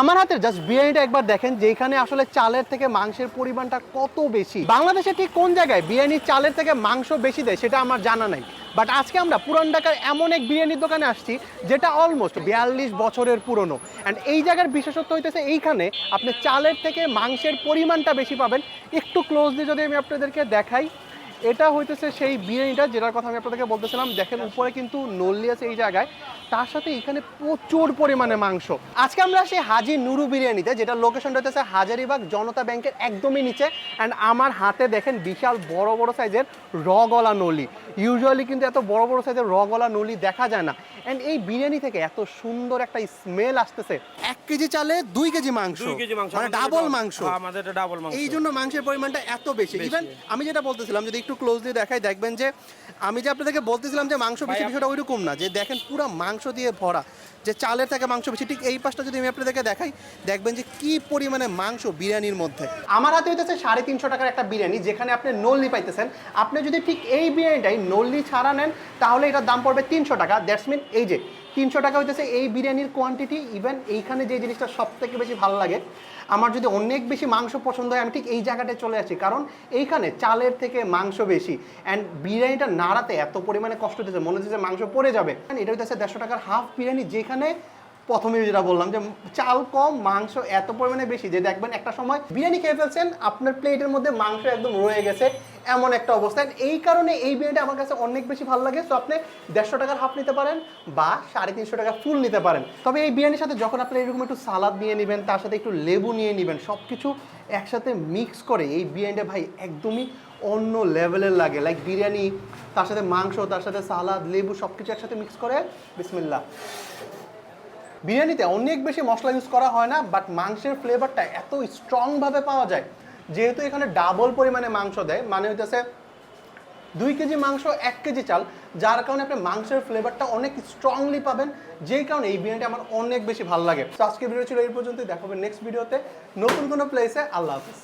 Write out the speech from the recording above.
আমার হাতে জাস্ট বিরিয়ানিটা একবার দেখেন যেখানে আসলে চালের থেকে মাংসের পরিমাণটা কত বেশি। বাংলাদেশে ঠিক কোন জায়গায় বিরিয়ানি চালের থেকে মাংস বেশি দেয় সেটা আমার জানা নাই। বাট আজকে আমরা পুরান ঢাকার এমন এক বিরিয়ানির দোকানে আসছি, যেটা অলমোস্ট বিয়াল্লিশ বছরের পুরনো। অ্যান্ড এই জায়গার বিশেষত্ব হইতেছে, এইখানে আপনি চালের থেকে মাংসের পরিমাণটা বেশি পাবেন। একটু ক্লোজলি যদি আমি আপনাদেরকে দেখাই, এটা হইতেছে সেই বিরিয়ানিটা, যেটার কথা আমি আপনাদেরকে বলতেছিলাম। দেখেন উপরে কিন্তু নল্লি আছে এই জায়গায়। তার সাথে এখানে প্রচুর পরিমাণে মাংস। আজকে আমরা সেই হাজি নুরু বিরিয়ানিতে যেটা লোকেশনটা হতেছে হাজারিবাগ জনতা ব্যাংকের একদমই নিচে। অ্যান্ড আমার হাতে দেখেন বিশাল বড় বড় সাইজের রগলা নলি। ইউজুয়ালি কিন্তু এত বড় বড় সাইজের রগলা নলি দেখা যায় না। অ্যান্ড এই বিরিয়ানি থেকে এত সুন্দর একটা স্মেল আসতেছে। এক কেজি চালে দুই কেজি মাংস। মাংস মানে ডাবল মাংস। হ্যাঁ, আমাদের ডাবল মাংস। এই জন্য মাংসের পরিমাণটা এত বেশি। ইভেন আমি যেটা বলতেছিলাম যদি একটু ক্লোজলি দেখাই দেখবেন যে আমি যে আপনাদেরকে বলতেছিলাম যে মাংস বেশি বিষয়টা ওইরকম না যে দেখেন পুরো মাংস দিয়ে ভরা। যে চালের থেকে মাংস বেশি, ঠিক এই পাশটা যদি আমি আপনাদেরকে দেখাই, দেখবেন যে কি পরিমাণে মাংস বিরিয়ানির মধ্যে। আমার হাতে হইতেছে সাড়ে তিনশো টাকার একটা বিরিয়ানি, যেখানে আপনি নল্লি পাইতেছেন। আপনি যদি ঠিক এই বিরিয়ানিটাই নল্লি ছাড়া নেন, তাহলে এটার দাম পড়বে তিনশো টাকা। দ্যাটস মিন এই যে তিনশো টাকা হইতেছে এই বিরিয়ানির কোয়ান্টিটি ইভেন এইখানে যে জিনিসটা সব থেকে বেশি ভালো লাগে, আমার যদি অনেক বেশি মাংস পছন্দ হয়, আমি ঠিক এই জায়গাটায় চলে আসি কারণ এইখানে চালের থেকে মাংস বেশি অ্যান্ড বিরিয়ানিটা নাড়াতে এত পরিমাণে কষ্ট দিতেছে মনে হচ্ছে যে মাংস পড়ে যাবে। এটা হইতেছে দেড়শো টাকার হাফ বিরিয়ানি, যেখানে প্রথমে যেটা বললাম যে চাল কম, মাংস এত পরিমাণে বেশি যে দেখবেন একটা সময় বিরিয়ানি খেয়ে ফেলছেন, আপনার প্লেটের মধ্যে মাংস একদম রয়ে গেছে, এমন একটা অবস্থা। এই কারণে এই বিরিয়ানিটা আমার কাছে অনেক বেশি ভালো লাগে। সো আপনি দেড়শো টাকার হাফ নিতে পারেন বা সাড়ে তিনশো টাকা ফুল নিতে পারেন। তবে এই বিরিয়ানির সাথে যখন আপনি এরকম একটু সালাদ নিয়ে নেবেন, তার সাথে একটু লেবু নিয়ে নেবেন সব কিছু একসাথে মিক্স করে, এই বিরিয়ানিটা ভাই একদমই অন্য লেভেলের লাগে। লাইক বিরিয়ানি, তার সাথে মাংস, তার সাথে সালাদ, লেবু সব কিছু একসাথে মিক্স করে বিসমিল্লা বিরিয়ানিতে অনেক বেশি মশলা ইউজ করা হয় না বাট মাংসের ফ্লেভারটা এত স্ট্রংভাবে পাওয়া যায়। যেহেতু এখানে ডাবল পরিমাণে মাংস দেয় মানে হইতেছে দুই কেজি মাংস, এক কেজি চাল, যার কারণে আপনি মাংসের ফ্লেভারটা অনেক স্ট্রংলি পাবেন। যেই কারণে এই বিরিয়ানিটা আমার অনেক বেশি ভালো লাগে। তো আজকে ভিডিও ছিল এই পর্যন্তই দেখাবেন নেক্সট ভিডিওতে নতুন কোনো প্লেসে আল্লাহ হাফিজ।